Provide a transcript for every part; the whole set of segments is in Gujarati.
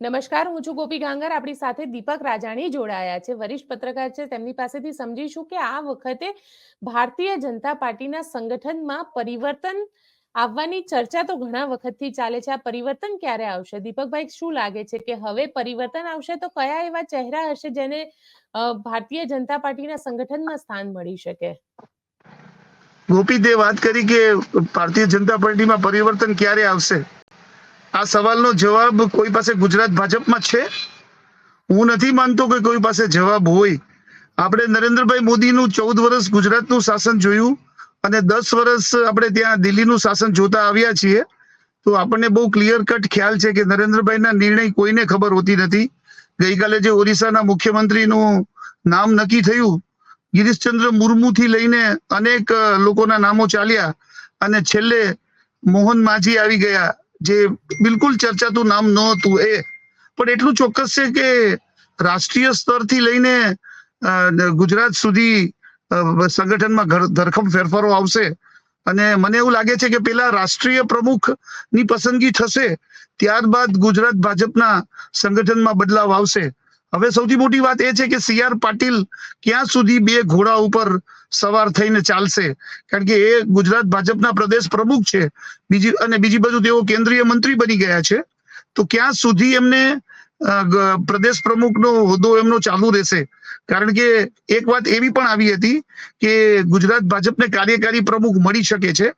નમસ્કાર, હું છું ગોપી ગાંગર. આપણી સાથે દીપક રાજાણી જોડાયા છે. વરિષ્ઠ પત્રકાર છે. તેમની પાસેથી સમજીશું કે આ વખતે ભારતીય જનતા પાર્ટીના સંગઠનમાં પરિવર્તન આવવાની ચર્ચા તો ઘણા વખતથી ચાલે છે. આ પરિવર્તન ક્યારે આવશે? દીપકભાઈ, શું લાગે છે કે હવે પરિવર્તન આવશે તો કયા એવા ચહેરા હશે જેને ભારતીય જનતા પાર્ટીના સંગઠનમાં સ્થાન મળી શકે? ગોપી, તે વાત કરી કે ભારતીય જનતા પાર્ટીમાં પરિવર્તન ક્યારે આવશે? આ સવાલનો જવાબ કોઈ પાસે ગુજરાત ભાજપમાં છે? હું નથી માનતો કે કોઈ પાસે જવાબ હોય. આપણે નરેન્દ્રભાઈ મોદીનું ચૌદ વર્ષ ગુજરાતનું શાસન જોયું અને દસ વર્ષ આપણે ત્યાં દિલ્હીનું શાસન જોતા આવ્યા છીએ. તો આપણને બહુ ક્લિયર કટ ખ્યાલ છે કે નરેન્દ્રભાઈના નિર્ણય કોઈને ખબર હોતી નથી. ગઈકાલે જે ઓરિસ્સાના મુખ્યમંત્રીનું નામ નક્કી થયું, ગિરીશચંદ્ર મુર્મુથી લઈને અનેક લોકોના નામો ચાલ્યા અને છેલ્લે મોહન માજી આવી ગયા. જે બિલકુલ ચર્ચાતું નામ ન હતું એ. પણ એટલું ચોક્કસ છે કે રાષ્ટ્રીય સ્તરથી લઈને ગુજરાત સુધી સંગઠનમાં ધરખમ ફેરફારો આવશે. અને મને એવું લાગે છે કે પેલા રાષ્ટ્રીય પ્રમુખની પસંદગી થશે, ત્યારબાદ ગુજરાત ભાજપના સંગઠનમાં બદલાવ આવશે. હવે સૌથી મોટી વાત એ છે કે સી આર પાટીલ ક્યાં સુધી બે ઘોડા ઉપર સવાર થઈને ચાલશે. કારણ કે એ ગુજરાત ભાજપના પ્રદેશ પ્રમુખ છે. બીજી અને બીજી બાજુ તેઓ કેન્દ્રીય મંત્રી બની ગયા છે. તો ક્યાં સુધી એમને પ્રદેશ પ્રમુખનો હોદ્દો એમનો ચાલુ રહેશે? કારણ કે એક વાત એવી પણ આવી હતી કે ગુજરાત ભાજપને કાર્યકારી પ્રમુખ મળી શકે છે.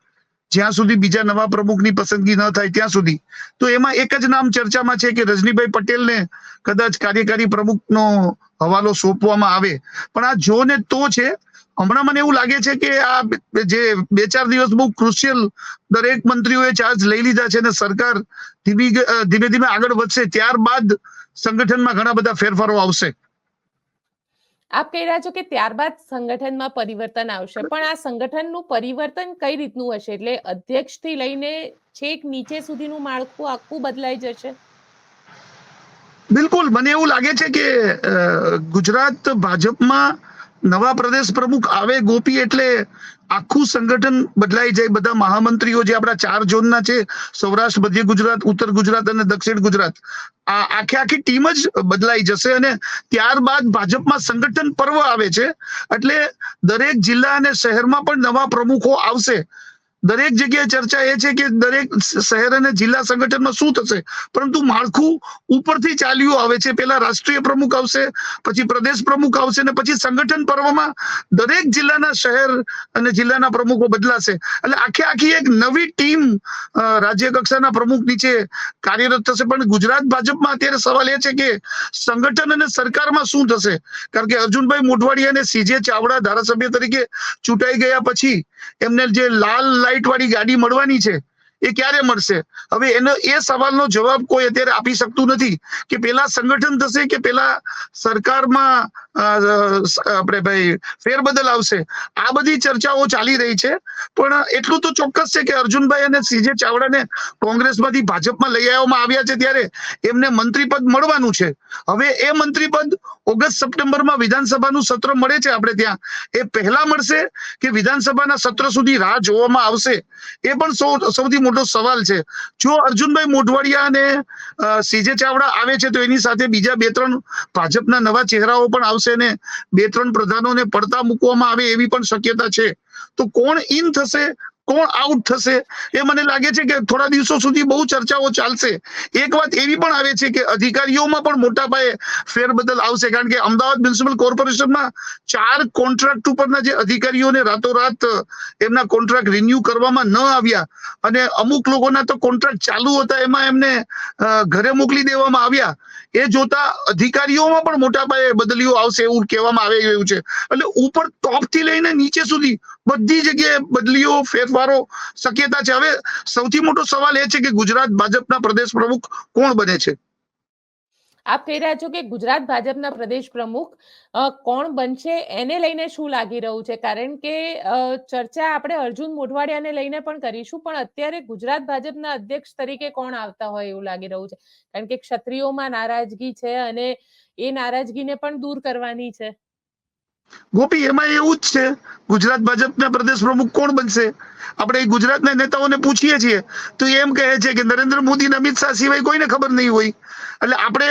જ્યાં સુધી બીજા નવા પ્રમુખની પસંદગી ન થાય ત્યાં સુધી. તો એમાં એક જ નામ ચર્ચામાં છે કે રજનીભાઈ પટેલને કદાચ કાર્યકારી પ્રમુખનો હવાલો સોંપવામાં આવે. પણ આ જો ને તો છે હમણાં મને એવું લાગે છે કે આ જે બે ચાર દિવસ બહુ ક્રુશિયલ દરેક મંત્રીઓએ ચાર્જ લઈ લીધા છે અને સરકાર ધીમી ધીમે ધીમે આગળ વધશે ત્યારબાદ સંગઠનમાં ઘણા બધા ફેરફારો આવશે. આપ કહી રહ્યા છો કે ત્યારબાદ સંગઠનમાં પરિવર્તન આવશે પણ આ સંગઠનનું પરિવર્તન કઈ રીતનું હશે? એટલે અધ્યક્ષથી લઈને છેક નીચે સુધીનું માળખું આખું બદલાઈ જશે? બિલકુલ. મને એવું લાગે છે કે ગુજરાત ભાજપમાં નવા પ્રદેશ પ્રમુખ આવે ગોપી એટલે આખું સંગઠન બદલાઈ જાય. બધા મહામંત્રીઓ જે આપણા ચાર ઝોનના છે, સૌરાષ્ટ્ર, મધ્ય ગુજરાત, ઉત્તર ગુજરાત અને દક્ષિણ ગુજરાત, આ આખે આખી ટીમ જ બદલાઈ જશે અને ત્યારબાદ ભાજપમાં સંગઠન પર્વ આવે છે. એટલે દરેક જિલ્લા અને શહેરમાં પણ નવા પ્રમુખો આવશે. દરેક જગ્યાએ ચર્ચા એ છે કે દરેક શહેર અને જિલ્લા સંગઠનમાં શું થશે? પરંતુ માળખું ઉપરથી ચાલ્યું આવે છે. પેલા રાષ્ટ્રીય પ્રમુખ આવશે, પછી પ્રદેશ પ્રમુખ આવશે ને પછી સંગઠન પર્વમાં દરેક જિલ્લાના શહેર અને જિલ્લાના પ્રમુખો બદલાશે. એટલે આખે આખી એક નવી ટીમ રાજ્ય કક્ષાના પ્રમુખ નીચે કાર્યરત થશે. પણ ગુજરાત ભાજપમાં અત્યારે સવાલ એ છે કે સંગઠન અને સરકારમાં શું થશે? કારણ કે અર્જુનભાઈ મોઢવાડિયા અને સીજે ચાવડા ધારાસભ્ય તરીકે ચૂંટાઈ ગયા પછી એમને જે લાલ લાઇટ વાળી ગાડી મળવાની છે, એ ક્યારે મળશે? હવે એનો એ સવાલનો જવાબ કોઈ અત્યારે આપી શકતું નથી કે પેલા સંગઠન થશે કે પેલા સરકારમાં આપણે ભાઈ ફેરબદલ આવશે. આ બધી ચર્ચાઓ ચાલી રહી છે. પણ એટલું તો ચોક્કસ છે કે અર્જુનભાઈ અને સીજે ચાવડાને કોંગ્રેસમાંથી ભાજપમાં લઈ આવવામાં આવ્યા છે ત્યારે એમને મંત્રીપદ મળવાનું છે. હવે એ મંત્રીપદ ઓગસ્ટ સપ્ટેમ્બરમાં વિધાનસભાનું સત્ર મળે છે આપણે ત્યાં. એ પહેલા મળશે કે વિધાનસભાના સત્ર સુધી રાહ જોવામાં આવશે? એ પણ સૌથી મોટો સવાલ છે. જો અર્જુનભાઈ મોઢવાડિયા અને સીજે ચાવડા આવે છે તો એની સાથે બીજા બે, ત્રણ ભાજપના નવા ચહેરાઓ પણ આવશે? ને બે ત્રણ પ્રધાનોને પડતા મૂકવામાં આવે એવી પણ શક્યતા છે. તો કોણ ઇન થશે? કોણ આઉટ થશે? એ મને લાગે છે કે થોડા દિવસો સુધી બહુ ચર્ચાઓ ચાલશે. એક વાત એવી પણ આવે છે કે અધિકારીઓમાં પણ મોટા પાયે ફેરબદલ આવશે. કારણ કે અમદાવાદ મ્યુનિસિપલ કોર્પોરેશનમાં ચાર કોન્ટ્રાક્ટ ઉપરના જે અધિકારીઓને રાતોરાત એમના કોન્ટ્રાક્ટ રિન્યુ કરવામાં ન આવ્યા અને અમુક લોકોના તો કોન્ટ્રાક્ટ ચાલુ હતા, એમાં એમને ઘરે મોકલી દેવામાં આવ્યા. એ જોતા અધિકારીઓમાં પણ મોટા પાયે બદલીઓ આવશે એવું કહેવામાં આવી રહ્યું છે. એટલે ઉપર ટોપથી લઈને નીચે સુધી બધી જગ્યાએ બદલીઓ, ફેરફારો શક્યતા છે. હવે સૌથી મોટો સવાલ એ છે કે ગુજરાત ભાજપના પ્રદેશ પ્રમુખ કોણ બને છે? આપ કહી રહ્યા છો કે ગુજરાત ભાજપના પ્રદેશ પ્રમુખ કોણ બનશે? એને લઈને શું લાગી રહ્યું છે? કારણ કે ચર્ચા આપણે અર્જુન મોઢવાડિયાને લઈને પણ કરીશું, પણ અત્યારે ગુજરાત ભાજપના અધ્યક્ષ તરીકે કોણ આવતા હોય એવું લાગી રહ્યું છે? કારણ કે ક્ષત્રિયોમાં નારાજગી છે અને એ નારાજગીને પણ દૂર કરવાની છે. ગોપી, એમાં એવું જ છે. ગુજરાત ભાજપના પ્રદેશ પ્રમુખ કોણ બનશે? આપણે ગુજરાતના નેતાઓને પૂછીએ છીએ. તો એમ કહે છે કે નરેન્દ્ર મોદી અમિત શાહ સિવાય કોઈને ખબર નહીં હોય. એટલે આપણે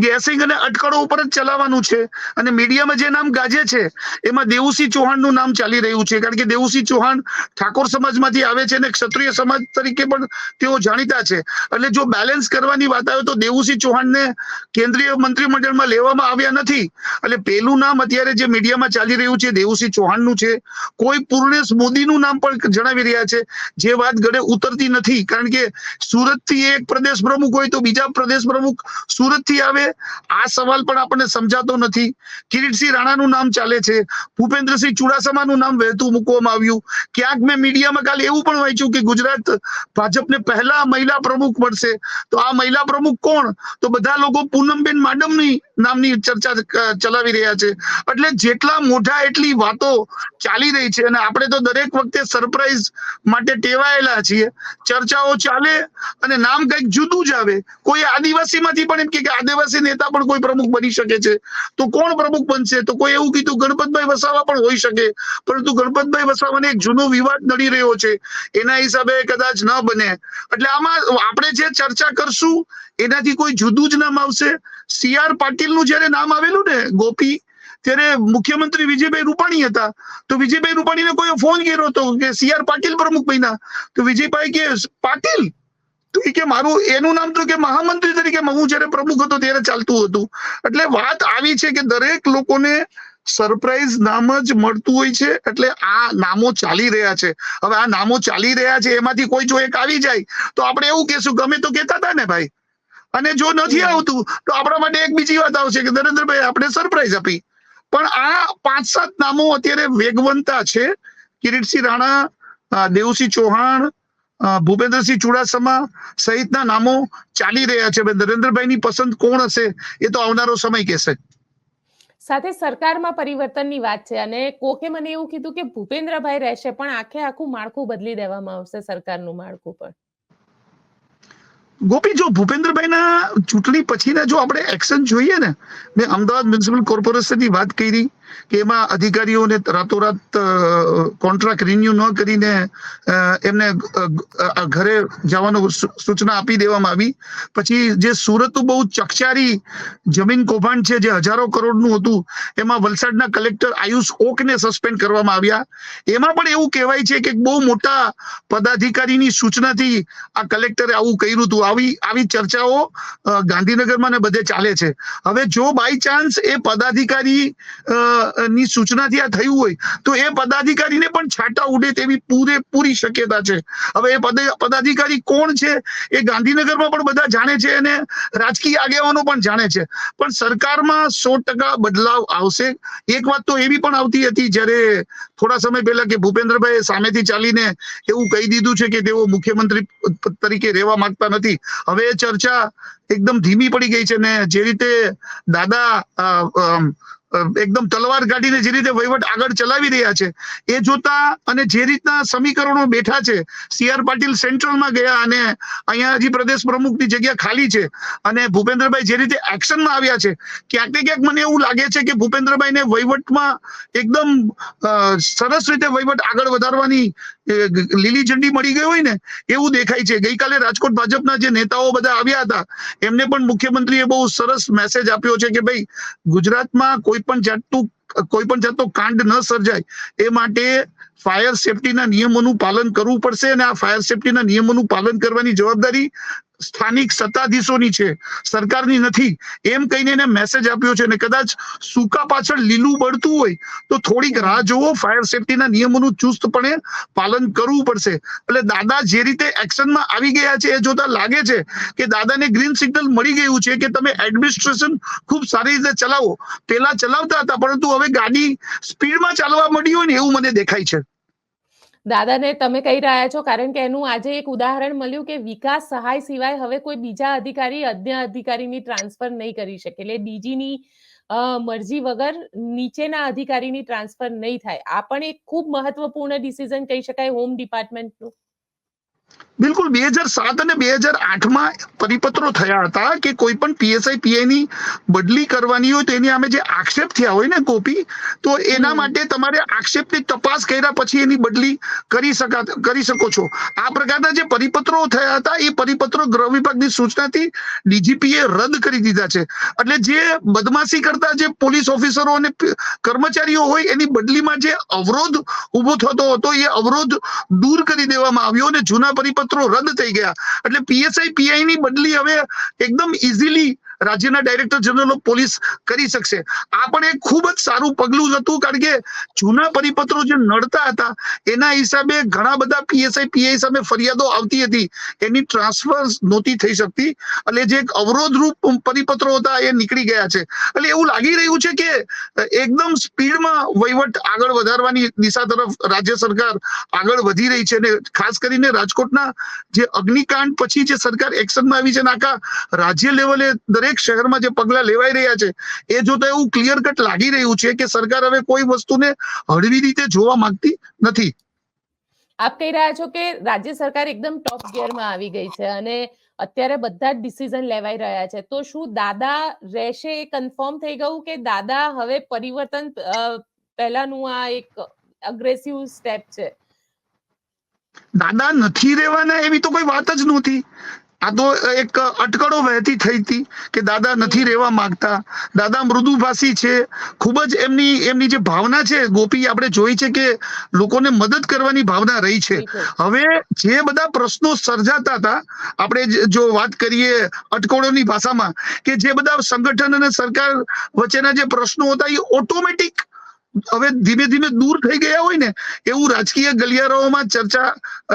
ગેસિંગ અને અટકળો ઉપર જ ચલાવવાનું છે. અને મીડિયામાં જે નામ ગાજે છે, એમાં દેવુસિંહ ચૌહાણનું નામ ચાલી રહ્યું છે. કારણ કે દેવુસિંહ ચૌહાણ ઠાકોર સમાજમાંથી આવે છે અને ક્ષત્રિય સમાજ તરીકે પણ તેઓ જાણીતા છે. એટલે જો બેલેન્સ કરવાની વાત આવે તો દેવુસિંહ ચૌહાણને કેન્દ્રીય મંત્રીમંડળમાં લેવામાં આવ્યા નથી. એટલે પેલું નામ અત્યારે જે મીડિયામાં ચાલી રહ્યું છે દેવુસિંહ ચૌહાણનું છે. કોઈ પૂર્ણેશ મોદીનું નામ પણ જણાવી રહ્યા છે. જે વાત ગળે ઉતરતી નથી. કારણ કે સુરતથી એક પ્રદેશ પ્રમુખ હોય તો બીજા પ્રદેશ પ્રમુખ સુરતથી આવે, આ સવાલ પણ આપણને સમજાતો નથી. કિરીટસિંહ રાણાનું નામ ચાલે છે. ભૂપેન્દ્રસિંહ ચુડાસમાનું નામ વહેતું મૂકવામાં આવ્યું. ક્યાંક મેં મીડિયામાં કાલે એવું પણ વાંચ્યું કે ગુજરાત ભાજપને પહેલા મહિલા પ્રમુખ મળશે. તો આ મહિલા પ્રમુખ કોણ? તો બધા લોકો પૂનમબેન માડમની નામની ચર્ચા ચલાવી રહ્યા છે. એટલે જેટલા મોઢા એટલી વાતો ચાલી રહી છે અને આપણે તો દરેક વખતે સરપ્રાઈઝ માટે ટેવાયેલા છીએ. ચર્ચાઓ ચાલે અને નામ કંઈક જુદું જ આવે. કોઈ આદિવાસીમાંથી પણ એમ કે આદિવાસી નેતા પણ કોઈ પ્રમુખ બની શકે છે. તો કોણ પ્રમુખ બનશે? તો કોઈ એવું કીધું, ગણપતભાઈ વસાવા પણ હોઈ શકે. પરંતુ ગણપતભાઈ વસાવાને એક જૂનો વિવાદ નડી રહ્યો છે. એના હિસાબે કદાચ ન બને. એટલે આમાં આપણે જે ચર્ચા કરશું, એનાથી કોઈ જુદું જ નામ આવશે. સી આર પાટીલનું જ્યારે નામ આવેલું ને, ગોપી, ત્યારે મુખ્યમંત્રી વિજયભાઈ રૂપાણી હતા. તો વિજયભાઈ રૂપાણીને કોઈ ફોન કર્યો હતો કે સી આર પાટીલ પ્રમુખ બન્યા. તો વિજયભાઈ કે, પાટીલ તો કે મારું, એનું નામ તો કે મહામંત્રી તરીકે હું જ્યારે પ્રમુખ હતો ત્યારે ચાલતું હતું. એટલે વાત આવી છે કે દરેક લોકોને સરપ્રાઈઝ નામ જ મળતું હોય છે, એટલે આ નામો ચાલી રહ્યા છે. હવે આ નામો ચાલી રહ્યા છે, એમાંથી કોઈ જો એક આવી જાય, તો આપણે એવું કહેશું ગમે તો કહેતા હતા ને ભાઈ. અને જો નથી આવતું, તો આપણા માટે એક બીજી વાત આવશે કે નરેન્દ્રભાઈ આપણે સરપ્રાઈઝ આપી. પણ આ પાંચ સાત નામો અત્યારે વેગવંતા છે. કિરીટસિંહ રાણા દેવસિંહ ચૌહાણ ભૂપેન્દ્રસિંહ ચુડાસમા સહિતના નામો ચાલી રહ્યા છે. નરેન્દ્રભાઈની પસંદ કોણ હશે એ તો આવનારો સમય કહેશે. સાથે સરકારમાં પરિવર્તનની વાત છે અને કોકે મને એવું કીધું કે ભૂપેન્દ્રભાઈ રહેશે પણ આખે આખું માળખું બદલી દેવામાં આવશે સરકારનું માળખું પણ. ગોપી, જો ભૂપેન્દ્રભાઈના ચૂંટણી પછીના જો આપણે એક્શન જોઈએ ને, મેં અમદાવાદ મ્યુનિસિપલ કોર્પોરેશનની વાત કરી કે એમાં અધિકારીઓને રાતોરાત કોન્ટ્રાક્ટ રિન્યુ ન કરીને એમને ઘરે જવાનું સૂચના આપી દેવામાં આવી. પછી જે સુરતનું બહુ ચકચારી જમીન કૌભાંડ છે જે હજારો કરોડનું હતું, એમાં વલસાડના કલેક્ટર આયુષ ઓકને સસ્પેન્ડ કરવામાં આવ્યા. એમાં પણ એવું કહેવાય છે કે બહુ મોટા પદાધિકારીની સૂચનાથી આ કલેક્ટરે આવું કર્યું હતું. આવી આવી ચર્ચાઓ ગાંધીનગરમાં ને બધે ચાલે છે. હવે જો બાય ચાન્સ એ પદાધિકારી ની સૂચનાથી આ થયું હોય, તો એ પદાધિકારીને પણ છાંટા ઉડે તેવી પૂરેપૂરી શક્યતા છે. હવે એ પદાધિકારી કોણ છે, એ ગાંધીનગરમાં પણ બધા જાણે છે અને રાજકીય આગેવાનો પણ જાણે છે. પણ સરકારમાં સો ટકા બદલાવ આવશે. એક વાત તો એવી પણ આવતી હતી, જ્યારે થોડા સમય પહેલા કે ભૂપેન્દ્રભાઈ સામેથી ચાલીને એવું કહી દીધું છે કે તેઓ મુખ્યમંત્રી તરીકે રહેવા માંગતા નથી. હવે એ ચર્ચા એકદમ ધીમી પડી ગઈ છે ને જે રીતે દાદા એકદમ તલવાર કાઢીને જે રીતે વહીવટ આગળ ચલાવી રહ્યા છે, એ જોતા અને જે રીતના સમીકરણો બેઠા છે, સી આર પાટીલ સેન્ટ્રલમાં ગયા અને અહીંયા હજી પ્રદેશ પ્રમુખની જગ્યા ખાલી છે અને ભૂપેન્દ્રભાઈ જે રીતે એક્શનમાં આવ્યા છે, ક્યાંક ને ક્યાંક મને એવું લાગે છે કે ભૂપેન્દ્રભાઈને વહીવટમાં એકદમ સરસ રીતે વહીવટ આગળ વધારવાની લીલી ઝંડી મળી ગઈ હોય ને, એવું દેખાય છે. ગઈકાલે રાજકોટ ભાજપના જે નેતાઓ બધા આવ્યા હતા, એમને પણ મુખ્યમંત્રીએ બહુ સરસ મેસેજ આપ્યો છે કે ભાઈ, ગુજરાતમાં કોઈ પણ જાતનું કોઈ પણ જાતનો કાંડ ન સર્જાય એ માટે ફાયર સેફટીના નિયમોનું પાલન કરવું પડશે અને આ ફાયર સેફટીના નિયમોનું પાલન કરવાની જવાબદારી સ્થાનિક સત્તાધીશોની છે. સરકારની નથી. એમ કહીને એને મેસેજ આપ્યો છે અને કદાચ સૂકા પાછળ લીલું બળતું હોય તો થોડીક રાહ જોવો. ફાયર સેફટીના નિયમોનું ચુસ્તપણે પાલન કરવું પડશે. એટલે દાદા જે રીતે એક્શનમાં આવી ગયા છે એ જોતા લાગે છે કે દાદાને ગ્રીન સિગ્નલ મળી ગયું છે કે તમે એડમિનિસ્ટ્રેશન ખૂબ સારી રીતે ચલાવો. પેલા ચલાવતા હતા, પરંતુ હવે ગાડી સ્પીડમાં ચાલવા મળી હોય ને એવું મને દેખાય છે. દાદાને તમે કહી રહ્યા છો, કારણ કે એનું આજે એક ઉદાહરણ મળ્યું કે વિકાસ સહાય સિવાય હવે કોઈ બીજા અધિકારી, અન્ય અધિકારીની ટ્રાન્સફર નહીં કરી શકે. એટલે ડીજીની મરજી વગર નીચેના અધિકારીની ટ્રાન્સફર નહીં થાય. આ પણ એક ખૂબ મહત્વપૂર્ણ ડિસિઝન કહી શકાય હોમ ડિપાર્ટમેન્ટનું. બિલકુલ બે હજાર સાત અને બે હજાર આઠમાં પરિપત્રો થયા હતા કે કોઈ પણ પીએસઆઈ પીઆઈ ની બદલી કરવાની હોય તો એની સામે જે આક્ષેપ થયા હોય ને કોપી તો એના માટે તમારે આક્ષેપની તપાસ કર્યા પછી એની બદલી કરી શકા કરી શકો છો. આ પ્રકારના જે પરિપત્રો થયા હતા એ પરિપત્રો ગૃહ વિભાગની સૂચનાથી ડીજીપીએ રદ કરી દીધા છે. એટલે જે બદમાશી કરતા જે પોલીસ ઓફિસરો અને કર્મચારીઓ હોય એની બદલીમાં જે અવરોધ ઊભો થતો હતો એ અવરોધ દૂર કરી દેવામાં આવ્યો અને જૂના પરિપત્રો રદ થઈ ગયા. એટલે પીએસઆઈ પીઆઈ ની બદલી હવે એકદમ ઇઝીલી રાજ્યના ડાયરેક્ટર જનરલ ઓફ પોલીસ કરી શકશે. આ પણ એક ખૂબ જ સારું પગલું હતું, કારણ કે જૂના પરિપત્રો જે નડતા હતા, એના હિસાબે ઘણા બધા પીએસઆઈ પીઆઈ સામે ફરિયાદો આવતી હતી. એની ટ્રાન્સફર નહોતી થઈ શકતી. એટલે જે એક અવરોધરૂપ પરિપત્રો હતા, એ નીકળી ગયા છે. એટલે એવું લાગી રહ્યું છે કે, એકદમ સ્પીડમાં વહીવટ આગળ વધારવાની દિશા તરફ રાજ્ય સરકાર આગળ વધી રહી છે. અને ખાસ કરીને રાજકોટના જે અગ્નિકાંડ પછી જે સરકાર એક્શનમાં આવી છે નાકા રાજ્ય લેવલે દરેક શહેરમાં જે પગલા લેવાઈ રહ્યા છે એ જોતા એવું ક્લિયર કટ લાગી રહ્યું છે કે સરકાર હવે કોઈ વસ્તુને હળવી રીતે જોવા માંગતી નથી. આપ કહી રહ્યા છો કે રાજ્ય સરકાર એકદમ ટોપ ગિયરમાં આવી ગઈ છે અને અત્યારે બધા જ ડિસિઝન લેવાઈ રહ્યા છે. તો શું દાદા રહેશે એ કન્ફર્મ થઈ ગયું કે દાદા હવે પરિવર્તન પહેલાનું આ એક અગ્રેસિવ સ્ટેપ છે? દાદા નથી રહેવાના એવી તો કોઈ વાત જ નહોતી. આ તો એક અટકળો વહેતી થઈ હતી કે દાદા નથી રહેવા માંગતા. દાદા મૃદુભાષી છે. ખૂબ જ એમની એમની જે ભાવના છે ગોપી આપણે જોઈ છે કે લોકોને મદદ કરવાની ભાવના રહી છે. હવે જે બધા પ્રશ્નો સર્જાતા હતા આપણે જો વાત કરીએ અટકળોની ભાષામાં કે જે બધા સંગઠન અને સરકાર વચ્ચેના જે પ્રશ્નો હતા એ ઓટોમેટિક હવે ધીમે ધીમે દૂર થઈ ગયા હોય ને, એવું રાજકીય ગલિયારાઓમાં ચર્ચા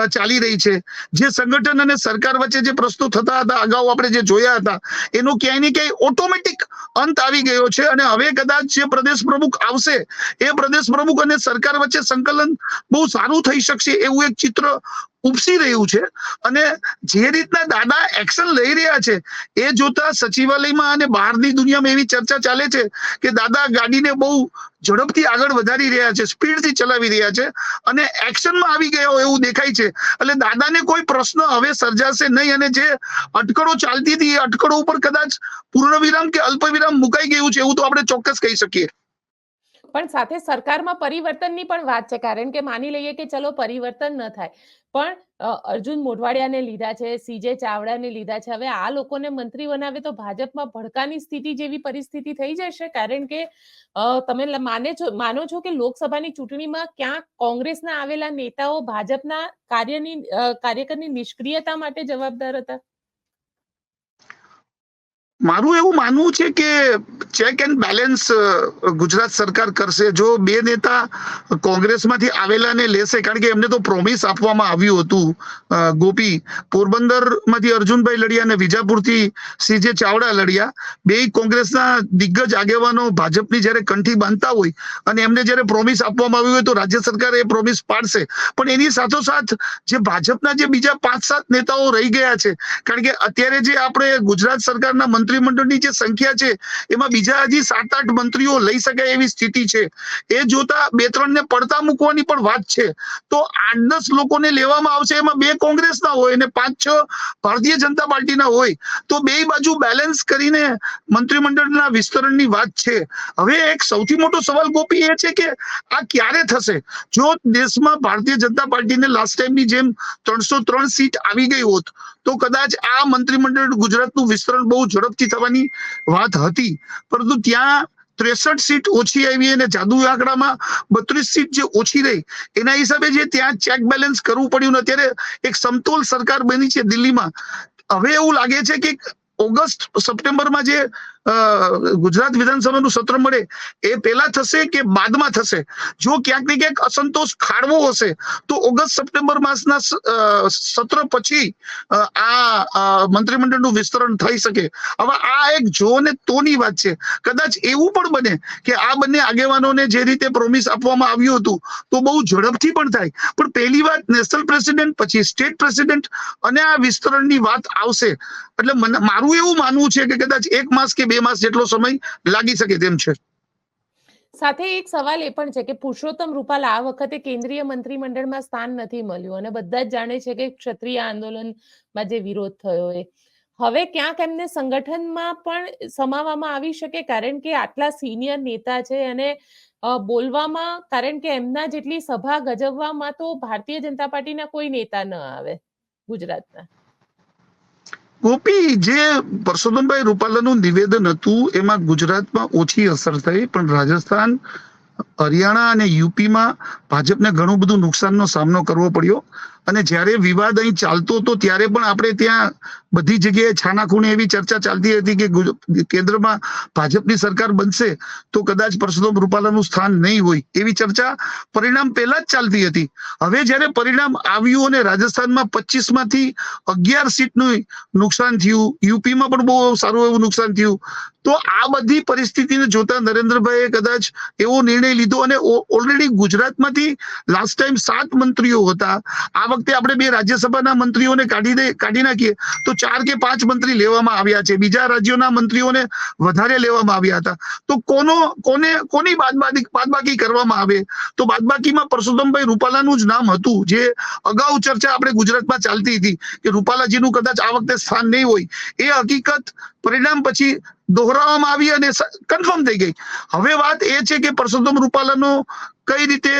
ચાલી રહી છે. જે સંગઠન અને સરકાર વચ્ચે જે પ્રશ્નો થતા હતા, અગાઉ આપણે જે જોયા હતા, એનો ક્યાંય ને ક્યાંય ઓટોમેટિક અંત આવી ગયો છે અને હવે કદાચ જે પ્રદેશ પ્રમુખ આવશે, એ પ્રદેશ પ્રમુખ અને સરકાર વચ્ચે સંકલન બહુ સારું થઈ શકશે એવું એક ચિત્ર ઉપસી રહ્યું છે અને જે રીતના દાદા એક્શન લઈ રહ્યા છે, એ જોતા સચિવાલયમાં અને બહારની દુનિયામાં એવી ચર્ચા ચાલે છે કે દાદા ગાડીને બહુ ઝડપથી આગળ વધારી રહ્યા છે, સ્પીડથી ચલાવી રહ્યા છે અને એક્શનમાં આવી ગયો એવું દેખાય છે. એટલે દાદાને કોઈ પ્રશ્ન હવે સર્જાશે નહીં અને જે અટકળો ચાલતી હતી એ અટકળો ઉપર કદાચ પૂર્ણ વિરામ કે અલ્પ વિરામ મુકાઈ ગયું છે એવું તો આપણે ચોક્કસ કહી શકીએ. પણ સાથે સરકારમાં પરિવર્તનની પણ વાત છે. કારણ કે માની લઈએ કે ચલો પરિવર્તન ન થાય. પણ અર્જુન મોઢવાડિયાને લીધા છે, સીજે ચાવડાને લીધા છે. હવે આ લોકોને મંત્રી બનાવે તો ભાજપમાં ભડકાની સ્થિતિ જેવી પરિસ્થિતિ થઈ જશે? કારણ કે તમે માને છો, માનો છો કે લોકસભાની ચૂંટણીમાં ક્યાંક કોંગ્રેસના આવેલા નેતાઓ ભાજપના કાર્યની કાર્યકરની નિષ્ક્રિયતા માટે જવાબદાર હતા? મારું એવું માનવું છે કે ચેક એન્ડ બેલેન્સ ગુજરાત સરકાર કરશે. જો બે નેતા કોંગ્રેસમાંથી આવેલાને લેશે, કારણ કે એમને તો પ્રોમિસ આપવામાં આવ્યું હતું. ગોપી, પોરબંદરમાંથી અર્જુનભાઈ લડ્યા અને વિજાપુરથી સીજે ચાવડા લડ્યા. બે કોંગ્રેસના દિગ્ગજ આગેવાનો ભાજપની જ્યારે કંઠી બાંધતા હોય અને એમને જ્યારે પ્રોમિસ આપવામાં આવ્યું હોય તો રાજ્ય સરકાર એ પ્રોમિસ પાડશે. પણ એની સાથોસાથ જે ભાજપના જે બીજા પાંચ સાત નેતાઓ રહી ગયા છે, કારણ કે અત્યારે જે આપણે ગુજરાત સરકારના મંત્રીમંડળની જે સંખ્યા છે, એમાં બીજા હજી સાત આઠ મંત્રીઓ લઈ શકાય એવી સ્થિતિ છે. એ જોતા બે ત્રણ ને પડતા મૂકવાની પણ વાત છે. તો આઠ દસ લોકોને લેવામાં આવશે, એમાં બે કોંગ્રેસના હોય અને પાંચ છ ભારતીય જનતા પાર્ટીના હોય, તો બે બાજુ બેલેન્સ કરીને મંત્રીમંડળના વિસ્તરણની વાત છે. હવે એક સૌથી મોટો સવાલ ગોપી એ છે કે આ ક્યારે થશે? જો દેશમાં ભારતીય જનતા પાર્ટીને લાસ્ટ ટાઈમની જેમ ત્રણસો ત્રણ સીટ આવી ગઈ હોત તો કદાચ આ મંત્રીમંડળ ગુજરાતનું વિસ્તરણ બહુ ઝડપથી થવાની વાત હતી. પરંતુ ત્યાં ત્રેસઠ સીટ ઓછી આવી અને જાદુ આંકડામાં બત્રીસ સીટ જે ઓછી રહી, એના હિસાબે જે ત્યાં ચેક બેલેન્સ કરવું પડ્યું અત્યારે એક સમતોલ સરકાર બની છે દિલ્હીમાં. હવે એવું લાગે છે કે ઓગસ્ટ, સપ્ટેમ્બરમાં જે ગુજરાત વિધાનસભાનું સત્ર મળે એ પહેલા થશે કે બાદમાં થશે? જો ક્યાંક ને ક્યાંક અસંતોષ ખાડવો હશે, તો ઓગસ્ટ સપ્ટેમ્બર માસના સત્ર પછી આ મંત્રીમંડળનું વિસ્તરણ થઈ શકે. હવે આ એક જો ને તોની વાત છે. કદાચ એવું પણ બને કે આ બંને આગેવાનોને જે રીતે પ્રોમિસ આપવામાં આવ્યું હતું, તો બહુ ઝડપથી પણ થાય. પણ પહેલી વાત નેશનલ પ્રેસિડેન્ટ પછી સ્ટેટ પ્રેસિડેન્ટ અને આ વિસ્તરણની વાત આવશે. એટલે મારું એવું માનવું છે કે કદાચ એક માસ કે બે માસ જેટલો સમય લાગી શકે તેમ છે. સાથે એક સવાલ એ પણ છે કે પુરુષોત્તમ રૂપાલા આ વખતે કેન્દ્રીય મંત્રીમંડળમાં સ્થાન નથી મળ્યું અને બધા જ જાણે છે કે ક્ષત્રિય આંદોલનમાં જે વિરોધ થયો એ. હવે ક્યાંક એમને સંગઠનમાં પણ સમાવવામાં આવી શકે કારણ કે આટલા સિનિયર નેતા છે અને બોલવામાં, કારણ કે એમના જેટલી સભા ગજવવામાં તો ભારતીય જનતા પાર્ટીના કોઈ નેતા ન આવે ગુજરાતના. ગોપી, જે પરસોત્તમભાઈ રૂપાલાનું નિવેદન હતું, એમાં ગુજરાતમાં ઓછી અસર થઈ, પણ રાજસ્થાન, હરિયાણા અને યુપીમાં ભાજપને ઘણું બધું નુકસાનનો સામનો કરવો પડ્યો. અને જ્યારે વિવાદ અહીં ચાલતો હતો, ત્યારે પણ આપણે ત્યાં બધી જગ્યાએ છાનાખૂણે એવી ચર્ચા ચાલતી હતી કે કેન્દ્રમાં ભાજપની સરકાર બનશે તો કદાચ પરસોત્તમ રૂપાલાનું સ્થાન નહીં હોય, એવી ચર્ચા પરિણામ પહેલા જ ચાલતી હતી. હવે જ્યારે પરિણામ આવ્યું અને રાજસ્થાનમાં પચીસમાંથી અગિયાર સીટનું નુકસાન થયું, યુપીમાં પણ બહુ સારું એવું નુકસાન થયું, તો આ બધી પરિસ્થિતિને જોતા નરેન્દ્રભાઈએ કદાચ એવો નિર્ણય લીધો અને ઓલરેડી ગુજરાતમાંથી લાસ્ટ ટાઈમ સાત મંત્રીઓ હતા આ વખતે આપણે બે રાજ્યસભાના મંત્રીઓને કાઢી દે, કાઢી નાખીએ, તો ચાર કે પાંચ મંત્રી લેવામાં આવ્યા છે. બીજા રાજ્યોના મંત્રીઓને વધારે લેવામાં આવ્યા હતા. તો કોનો, કોને, કોની બાદબાકી બાદબાકી કરવામાં આવે? તો બાદબાકીમાં પરસોત્તમભાઈ રૂપાલાનું જ નામ હતું, જે અગાઉ ચર્ચા આપણે ગુજરાતમાં ચાલતી હતી કે રૂપાલાજીનું કદાચ આ વખતે સ્થાન નહીં હોય. એ હકીકત પરિણામ પછી દોહરાવવામાં આવી અને કન્ફર્મ થઈ ગઈ. હવે વાત એ છે કે પરસોત્તમ રૂપાલાનો કઈ રીતે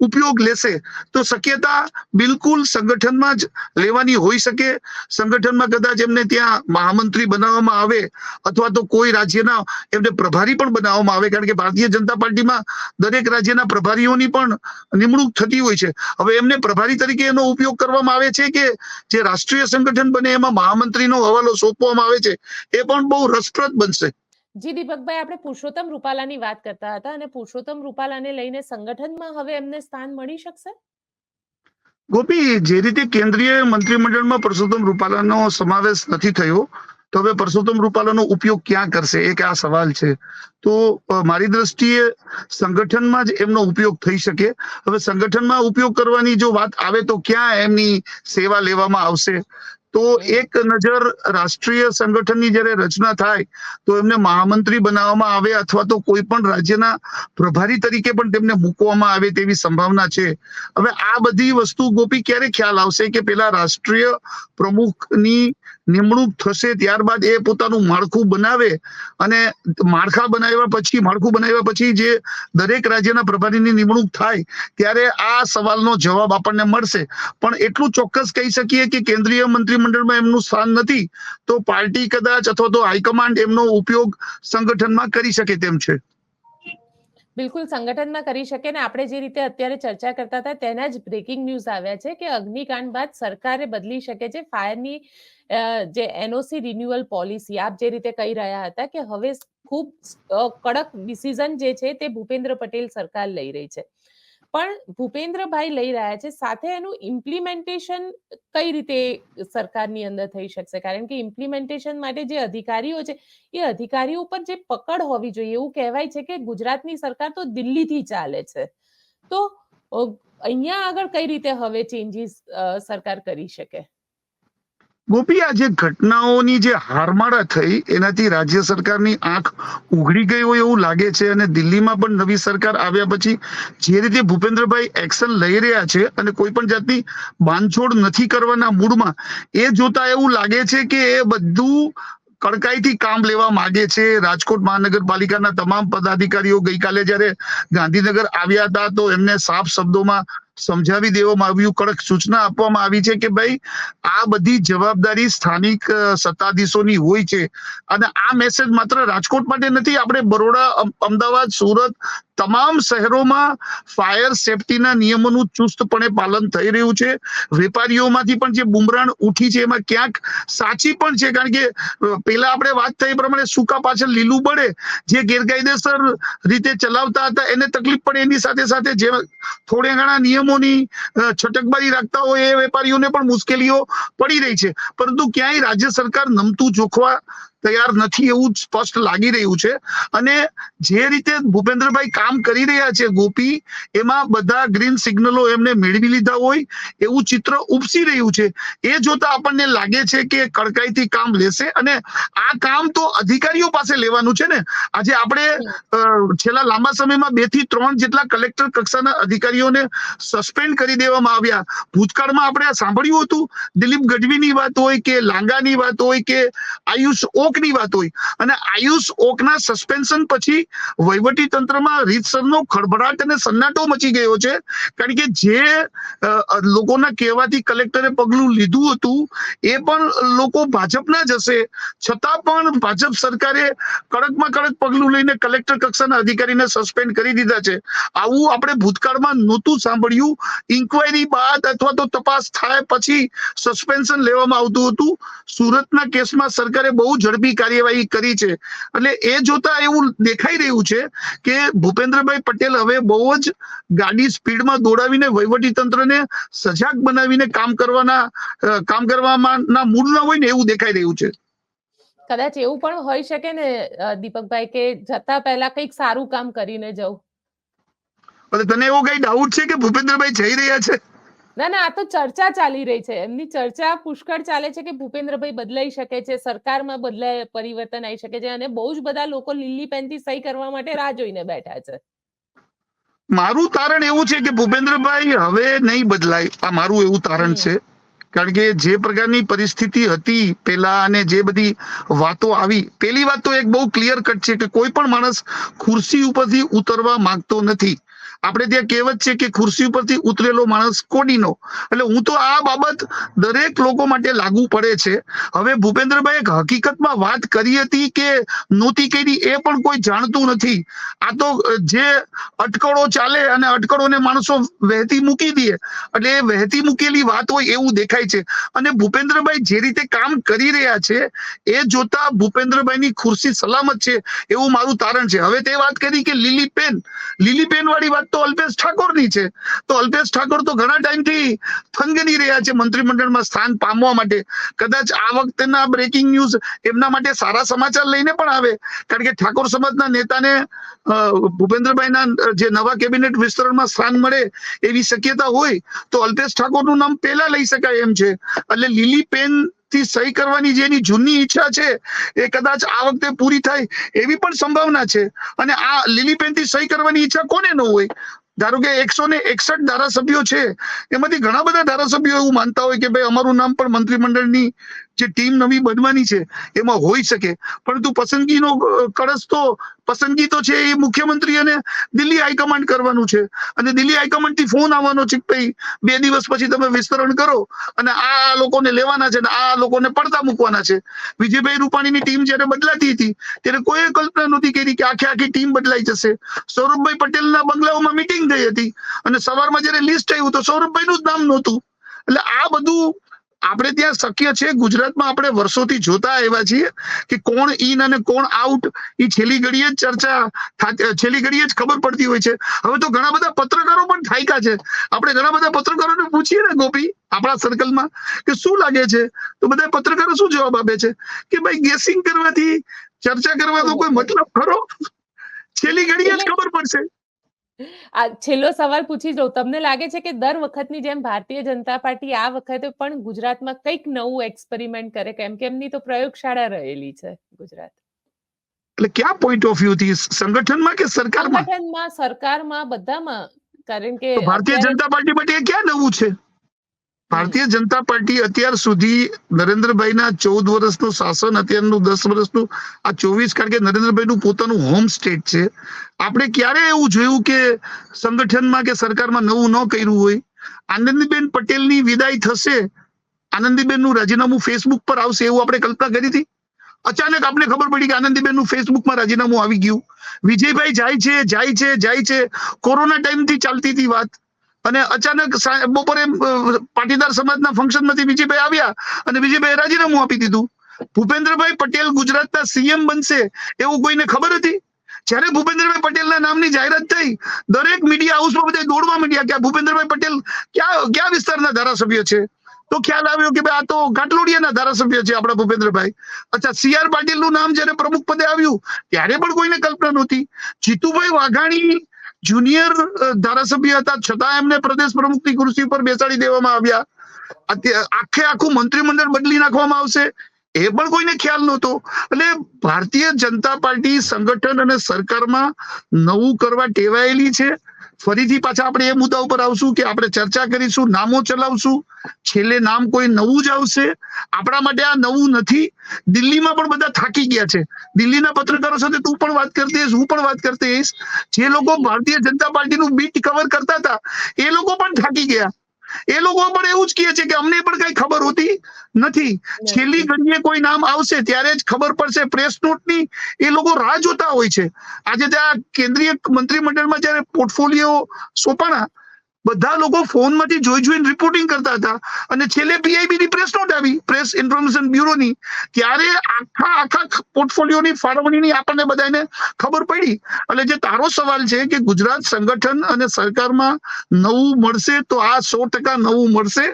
ઉપયોગ લેશે? તો શક્યતા બિલકુલ સંગઠનમાં જ લેવાની હોઈ શકે. સંગઠનમાં કદાચ એમને ત્યાં મહામંત્રી બનાવવામાં આવે અથવા તો કોઈ રાજ્યના એમને પ્રભારી પણ બનાવવામાં આવે. કારણ કે ભારતીય જનતા પાર્ટીમાં દરેક રાજ્યના પ્રભારીઓની પણ નિમણૂક થતી હોય છે. હવે એમને પ્રભારી તરીકે એનો ઉપયોગ કરવામાં આવે છે કે જે રાષ્ટ્રીય સંગઠન બને એમાં મહામંત્રીનો હવાલો સોંપવામાં આવે છે, એ પણ બહુ રસપ્રદ બનશે. જી દીપકભાઈ આપણે પુરુષોત્તમ રૂપાલાની વાત કરતા હતા અને પુરુષોત્તમ રૂપાલાને લઈને સંગઠનમાં હવે એમને સ્થાન મળી શકશે? ગોપી જે રીતે કેન્દ્રીય મંત્રીમંડળમાં પરસોત્તમ રૂપાલાનો સમાવેશ નથી થયો તો હવે પરસોત્તમ રૂપાલાનો ઉપયોગ ક્યાં કરશે? એક આ સવાલ છે. તો મારી દ્રષ્ટિએ સંગઠનમાં જ એમનો ઉપયોગ થઈ શકે. હવે સંગઠનમાં ઉપયોગ કરવાની જો વાત આવે તો ક્યાં એમની સેવા લેવામાં આવશે? તો એક નજર રાષ્ટ્રીય સંગઠનની જ્યારે રચના થાય તો એમને મહામંત્રી બનાવવામાં આવે અથવા તો કોઈ પણ રાજ્યના પ્રભારી તરીકે પણ તેમને મૂકવામાં આવે તેવી સંભાવના છે. હવે આ બધી વસ્તુ ગોપી ક્યારે ખ્યાલ આવશે કે પેલા રાષ્ટ્રીય પ્રમુખની નિમણૂક થશે ત્યારબાદ એ પોતાનું માળખું બનાવે અને માળખા બનાવ્યા પછી, માળખું બનાવ્યા પછી જે દરેક રાજ્યના પ્રભારીની નિમણૂક થાય ત્યારે આ સવાલનો જવાબ આપણને મળશે. પણ એટલું ચોક્કસ કહી શકીએ કે કેન્દ્રીય મંત્રીમંડળમાં એમનું સ્થાન નથી, તો પાર્ટી કદાચ અથવા તો હાઈકમાન્ડ એમનો ઉપયોગ સંગઠનમાં કરી શકે તેમ છે. બિલકુલ, સંગઠનમાં કરી શકે ને આપણે જે રીતે અત્યારે ચર્ચા કરતા હતા તેના જ બ્રેકિંગ ન્યૂઝ આવ્યા છે કે અગ્નિકાંડ બાદ સરકારે બદલી શકે છે. ફાયરની જે એનઓસી રિન્યુઅલ પોલિસી આપ જે રીતે કહી રહ્યા હતા કે હવે ખૂબ કડક ડિસિઝન જે છે તે ભૂપેન્દ્ર પટેલ સરકાર લઈ રહી છે. પણ ભૂપેન્દ્રભાઈ લઈ રહ્યા છે, સાથે એનું ઇમ્પ્લિમેન્ટેશન કઈ રીતે સરકારની અંદર થઈ શકશે? કારણ કે ઇમ્પ્લિમેન્ટેશન માટે જે અધિકારીઓ છે, એ અધિકારીઓ ઉપર જે પકડ હોવી જોઈએ, એવું કહેવાય છે કે ગુજરાતની સરકાર તો દિલ્હીથી ચાલે છે. તો અહીંયા આગળ કઈ રીતે હવે ચેન્જીસ સરકાર કરી શકે? ગોપી, આ જે ઘટનાઓની જે હારમાળા થઈ, એનાથી રાજ્ય સરકારની આંખ ઉઘડી ગઈ હોય એવું લાગે છે અને દિલ્હીમાં પણ નવી સરકાર આવ્યા પછી જે રીતે ભૂપેન્દ્રભાઈ એક્શન લઈ રહ્યા છે અને કોઈ પણ જાતની બાંધછોડ નથી કરવાના મૂડમાં, એ જોતા એવું લાગે છે કે એ બધું કડકાઈથી કામ લેવા માંગે છે. રાજકોટ મહાનગરપાલિકાના તમામ પદાધિકારીઓ ગઈકાલે જ્યારે ગાંધીનગર આવ્યા હતા તો એમને સાફ શબ્દોમાં સમજાવી દેવામાં આવ્યું, કડક સૂચના આપવામાં આવી છે કે ભાઈ, આ બધી જવાબદારી સ્થાનિક સત્તાધીશોની હોય છે. અને આ મેસેજ માત્ર રાજકોટ માટે નથી, આપણે બરોડા અમદાવાદ, સુરત તમામ શહેરોમાં ફાયર સેફટીના નિયમોનું ચુસ્તપણે પાલન થઈ રહ્યું છે. વેપારીઓમાંથી પણ જે બુમરાણ ઉઠી છે, એમાં ક્યાંક સાચી પણ છે, કારણ કે પેલા આપણે વાત થઈ પ્રમાણે સૂકા પાછળ લીલું બળે જે ગેરકાયદેસર રીતે ચલાવતા હતા, એને તકલીફ પડે એની સાથે સાથે જે થોડે ઘણા નિયમોની છટકબારી રાખતા હોય એ વેપારીઓને પણ મુશ્કેલીઓ પડી રહી છે. પરંતુ ક્યાંય રાજ્ય સરકાર નમતું જોખવા તૈયાર નથી એવું સ્પષ્ટ લાગી રહ્યું છે. અને જે રીતે ભૂપેન્દ્રભાઈ કામ કરી રહ્યા છે ગોપી, એમાં બધા ગ્રીન સિગ્નલો એમને મેળવી લીધા હોય એવું ચિત્ર ઉપસી રહ્યું છે. એ જોતા આપણને લાગે છે કે કડકાઈથી કામ લેશે અને આ કામ તો અધિકારીઓ પાસે લેવાનું છે ને. આજે આપણે છેલ્લા લાંબા સમયમાં બેથી ત્રણ જેટલા કલેક્ટર કક્ષાના અધિકારીઓને સસ્પેન્ડ કરી દેવામાં આવ્યા. ભૂતકાળમાં આપણે સાંભળ્યું હતું. દિલીપ ગઢવીની વાત હોય કે લાંગાની વાત હોય કે આયુષ ઓકની વાત હોય. અને આયુષ ઓકના સસ્પેન્શન પછી વહીવટી તંત્રમાં રીતસરનો ખળભળાટ અને સન્નાટો મચી ગયો છે. કારણ કે જે લોકોના કહેવાથી કલેક્ટરે પગલું લીધું હતું, એ પણ લોકો ભાજપના જ હશે. છતાં પણ ભાજપ સરકારે કડકમાં કડક પગલું લઈને કલેક્ટર કક્ષાના અધિકારીને સસ્પેન્ડ કરી દીધા છે. આવું આપણે ભૂતકાળમાં નહોતું સાંભળ્યું. ઇન્કવાયરી બાદ અથવા તો તપાસ થાય પછી સસ્પેન્શન લેવામાં આવતું હતું. સુરતના કેસમાં સરકારે બહુ ઝડપી કાર્યવાહી કરી છે. એટલે એ જોતા એવું દેખાઈ રહ્યું છે કે ભૂપેન્દ્રભાઈ પટેલ હવે બહુ જ ગાડી સ્પીડમાં દોડાવીને વહીવટી તંત્રને સજાગ બનાવીને કામ કરવાના કામ કરવામાં ના મૂડના હોય ને એવું દેખાઈ રહ્યું છે. કદાચ એવું પણ હોઈ શકે ને દીપકભાઈ કે જતા પહેલા કંઈક સારું કામ કરીને જવું. તને એવો કઈ ડાઉટ છે કે ભૂપેન્દ્રભાઈ જઈ રહ્યા છે? ના ના, આ તો ચર્ચા ચાલી રહી છે. એમની ચર્ચા પુષ્કળ ચાલે છે કે ભૂપેન્દ્રભાઈ બદલાઈ શકે છે, સરકારમાં બદલાય, પરિવર્તન આવી શકે છે અને બહુ જ બધા લોકો લીલી પેનથી સહી કરવા માટે રાહ જોઈને બેઠા છે. મારું તારણ એવું છે કે ભૂપેન્દ્રભાઈ હવે નહીં બદલાય. આ મારું એવું તારણ છે. કારણ કે જે પ્રકારની પરિસ્થિતિ હતી પેલા અને જે બધી વાતો આવી પેલી વાત તો એક બહુ ક્લિયર કટ છે કે કોઈ પણ માણસ ખુરશી ઉપરથી ઉતરવા માંગતો નથી. આપણે ત્યાં કહેવત છે કે ખુરશી ઉપરથી ઉતરેલો માણસ કોડીનો. એટલે હું તો આ બાબત દરેક લોકો માટે લાગુ પડે છે. હવે ભૂપેન્દ્રભાઈ એક હકીકતમાં વાત કરી હતી કે નહોતી કરી એ પણ કોઈ જાણતું નથી. આ તો જે અટકળો ચાલે અને અટકળોને માણસો વહેતી મૂકી દે, એટલે એ વહેતી મૂકેલી વાત હોય એવું દેખાય છે. અને ભૂપેન્દ્રભાઈ જે રીતે કામ કરી રહ્યા છે, એ જોતા ભૂપેન્દ્રભાઈની ખુરશી સલામત છે એવું મારું તારણ છે. હવે તે વાત કરી કે લીલી પેન. લીલી પેન વાળી વાત તો અલ્પેશ ઠાકોરની છે. તો અલ્પેશ ઠાકોર તો ઘણા ટાઈમથી થનગની રહ્યા છે મંત્રીમંડળમાં સ્થાન પામવા માટે. કદાચ આ વખતેના બ્રેકિંગ ન્યૂઝ એમના માટે સારા સમાચાર લઈને પણ આવે. કારણ કે ઠાકોર સમાજના નેતાને ભૂપેન્દ્રભાઈના જે નવા કેબિનેટ વિસ્તરણમાં સ્થાન મળે એવી શક્યતા હોય, તો અલ્પેશ ઠાકોરનું નામ પહેલા લઈ શકાય એમ છે. એટલે લીલી પેન થી સહી કરવાની જેની જૂની ઈચ્છા છે, એ કદાચ આ વખતે પૂરી થાય એવી પણ સંભાવના છે. અને આ લીલી પેનથી સહી કરવાની ઈચ્છા કોને ન હોય? ધારો કે એકસો ને એકસઠ ધારાસભ્યો છે, એમાંથી ઘણા બધા ધારાસભ્યો એવું માનતા હોય કે ભાઈ, અમારું નામ પણ મંત્રીમંડળની જે ટીમ નવી બનવાની છે, એમાં હોઈ શકે. પરંતુ પસંદગીનો કળશ તો, પસંદગી તો છે એ મુખ્યમંત્રી અને દિલ્હી હાઈકમાન્ડ કરવાનું છે. અને દિલ્હી હાઈકમાન્ડથી ફોન આવવાનો છે ભાઈ, બે દિવસ પછી તમે વિસ્તરણ કરો અને આ લોકોને લેવાના છે અને આ લોકોને પડતા મૂકવાના છે. વિજયભાઈ રૂપાણીની ટીમ જ્યારે બદલાતી હતી, ત્યારે કોઈ કલ્પના નહોતી કરી કે આખી આખી ટીમ બદલાઈ જશે. સૌરભભાઈ પટેલના બંગલાઓમાં મિટિંગ થઈ હતી અને સવારમાં જ્યારે લિસ્ટ આવ્યું તો સૌરભભાઈનું જ નામ નહોતું. એટલે આ બધું આપણે ત્યાં શક્ય છે ગુજરાતમાં આપણે વર્ષોથી જોતા આવ્યા છીએ કે કોણ ઇન અને કોણ આઉટ એ છેલ્લી ઘડીએ જ ચર્ચા છેલ્લી ઘડીએ જ ખબર પડતી હોય છે. હવે તો ઘણા બધા પત્રકારો પણ થાયકા છે. આપણે ઘણા બધા પત્રકારોને પૂછીએ ને ગોપી આપણા સર્કલમાં કે શું લાગે છે? તો બધા પત્રકારો શું જવાબ આપે છે? કે ભાઈ ગેસિંગ કરવાથી ચર્ચા કરવાનો કોઈ મતલબ ખરો? છેલ્લી ઘડીએ જ ખબર પડશે. આ છેલ્લો સવાલ પૂછી દઉં તમને લાગે છે કે દર વખતની જેમ ભારતીય જનતા પાર્ટી આ વખતે પણ ગુજરાતમાં કંઈક નવું એક્સપેરિમેન્ટ કરે? કેમ કે એમની તો પ્રયોગશાળા રહેલી છે ગુજરાત. એટલે ક્યાં પોઈન્ટ ઓફ વ્યૂ થી? સંગઠનમાં કે સરકારમાં? સંગઠનમાં સરકારમાં બધામાં. કારણ કે ભારતીય જનતા પાર્ટી માટે ક્યાં નવું છે? ભારતીય જનતા પાર્ટી અત્યાર સુધી નરેન્દ્રભાઈના ચૌદ વર્ષનું શાસન, અત્યારનું દસ વર્ષનું આ ચોવીસ, કારણ કે નરેન્દ્રભાઈનું પોતાનું હોમ સ્ટેટ છે. આપણે ક્યારે એવું જોયું કે સંગઠનમાં કે સરકારમાં નવું ન કર્યું હોય? આનંદીબેન પટેલની વિદાય થશે. આનંદીબેનનું રાજીનામું ફેસબુક પર આવશે એવું આપણે કલ્પના કરી હતી? અચાનક આપણે ખબર પડી કે આનંદીબેનનું ફેસબુકમાં રાજીનામું આવી ગયું. વિજયભાઈ જાય છે જાય છે જાય છે. કોરોના ટાઈમથી ચાલતી હતી વાત. અને અચાનક બપોરે પાટીદાર સમાજના ફંક્શનમાંથી વિજયભાઈ આવ્યા અને વિજયભાઈ રાજીનામું આપી દીધું. ભૂપેન્દ્રભાઈ પટેલ ગુજરાતના સીએમ બનશે એવું કોઈને ખબર હતી? જ્યારે ભૂપેન્દ્રભાઈ પટેલના નામની જાહેરાત થઈ, દરેક મીડિયા હાઉસમાં બધા દોડવા માંડ્યા કે ભૂપેન્દ્રભાઈ પટેલ ક્યાં, કયા વિસ્તારના ધારાસભ્ય છે? તો ખ્યાલ આવ્યો કે ભાઈ આ તો ઘાટલોડિયાના ધારાસભ્ય છે આપણા ભૂપેન્દ્રભાઈ. અચ્છા સી આર પાટીલનું નામ જ્યારે પ્રમુખ પદે આવ્યું, ત્યારે પણ કોઈને કલ્પના નહોતી. જીતુભાઈ વાઘાણી જુનિયર ધારાસભ્ય હતા. છતાં એમને પ્રદેશ પ્રમુખની ખુરશી પર બેસાડી દેવામાં આવ્યા. આખે આખું મંત્રીમંડળ બદલી નાખવામાં આવશે. એ પણ કોઈને ખ્યાલ નહોતો. એટલે ભારતીય જનતા પાર્ટી સંગઠન અને સરકારમાં નવું કરવા ટેવાયેલી છે. ફરીથી પાછા આપણે એ મુદ્દા ઉપર આવશું કે આપણે ચર્ચા કરીશું, નામો ચલાવશું. છેલ્લે નામ કોઈ નવું જ આવશે. આપણા માટે આ નવું નથી. દિલ્હીમાં પણ બધા થાકી ગયા છે. દિલ્હીના પત્રકારો સાથે તું પણ વાત કરતી હઈશ, હું પણ વાત કરતી હઈશ. જે લોકો ભારતીય જનતા પાર્ટીનું બીટ કવર કરતા હતા, એ લોકો પણ થાકી ગયા. એ લોકો પણ એવું જ કહે છે કે અમને પણ કઈ ખબર હોતી નથી. છેલ્લી ઘડીએ કોઈ નામ આવશે ત્યારે જ ખબર પડશે. પ્રેસ નોટની એ લોકો રાહ જોતા હોય છે. આજે ત્યાં કેન્દ્રીય મંત્રીમંડળમાં જ્યારે પોર્ટફોલિયો સોંપાણા બધા લોકો ફોનમાંથી જોઈ જોઈને રિપોર્ટિંગ કરતા હતા. અને છેલ્લે પીઆઈબીની પ્રેસ નોટ આવી. પ્રેસ ઇન્ફોર્મેશન બ્યુરોની ત્યારે આખા આખા પોર્ટફોલિયોની ફાળવણીની આપણને બધાને ખબર પડી. એટલે જે તારો સવાલ છે કે ગુજરાત સંગઠન અને સરકારમાં નવું મળશે તો આ સો ટકા નવું મળશે?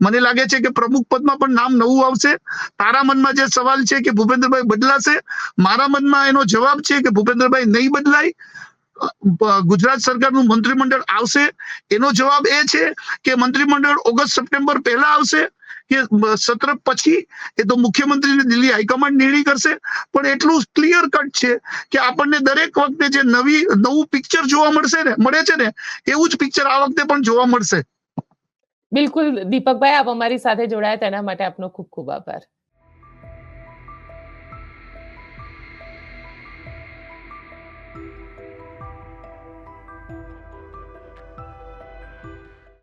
મને લાગે છે કે પ્રમુખ પદમાં પણ નામ નવું આવશે. તારા મનમાં જે સવાલ છે કે ભૂપેન્દ્રભાઈ બદલાશે? મારા મનમાં એનો જવાબ છે કે ભૂપેન્દ્રભાઈ નહીં બદલાય? ગુજરાત સરકારનું મંત્રીમંડળ આવશે? એનો જવાબ એ છે કે મંત્રીમંડળ ઓગસ્ટ સપ્ટેમ્બર પહેલા આવશે કે સત્ર પછી? એ તો મુખ્યમંત્રીને દિલ્હી હાઈકમાન્ડ નિર્ણય કરશે. પણ એટલું ક્લિયર કટ છે કે આપણને દરેક વખતે જે નવી, નવું પિક્ચર જોવા મળશે ને, મળે છે ને, એવું જ પિક્ચર આ વખતે પણ જોવા મળશે. બિલકુલ દીપકભાઈ, આપ અમારી સાથે જોડાયા. તેના માટે આપનો ખૂબ ખૂબ આભાર.